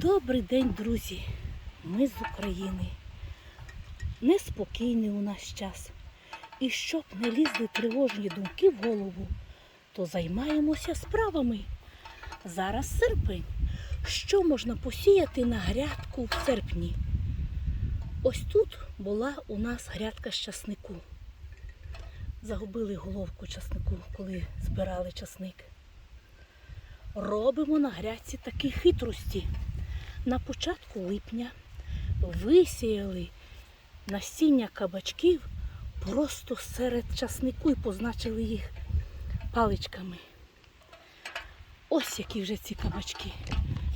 Добрий день, друзі! Ми з України. Неспокійний у нас час. І щоб не лізли тривожні думки в голову, то займаємося справами. Зараз серпень. Що можна посіяти на грядку в серпні? Ось тут була у нас грядка з часнику. Загубили головку часнику, коли збирали часник. Робимо на грядці такі хитрості. На початку липня висіяли насіння кабачків просто серед часнику і позначили їх паличками. Ось які вже ці кабачки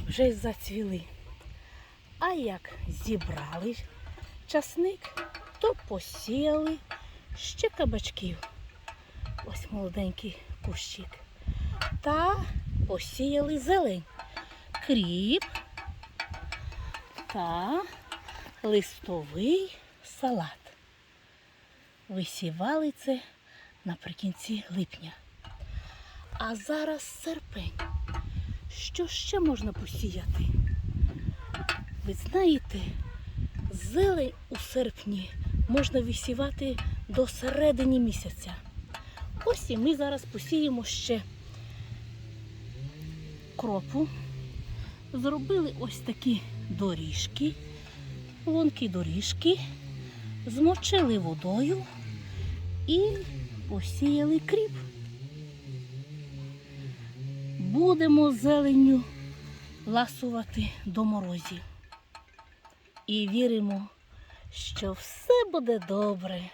вже зацвіли. А як зібрали часник, то посіяли ще кабачків. Ось молоденький кущик. Та посіяли зелень, кріп та листовий салат. Висівали це наприкінці липня. А зараз серпень. Що ще можна посіяти? Ви знаєте, зелень у серпні можна висівати до середини місяця. Ось і ми зараз посіємо ще кропу. Зробили ось такі доріжки, лонкі доріжки, змочили водою і посіяли кріп. Будемо зеленню ласувати до морозів. І віримо, що все буде добре.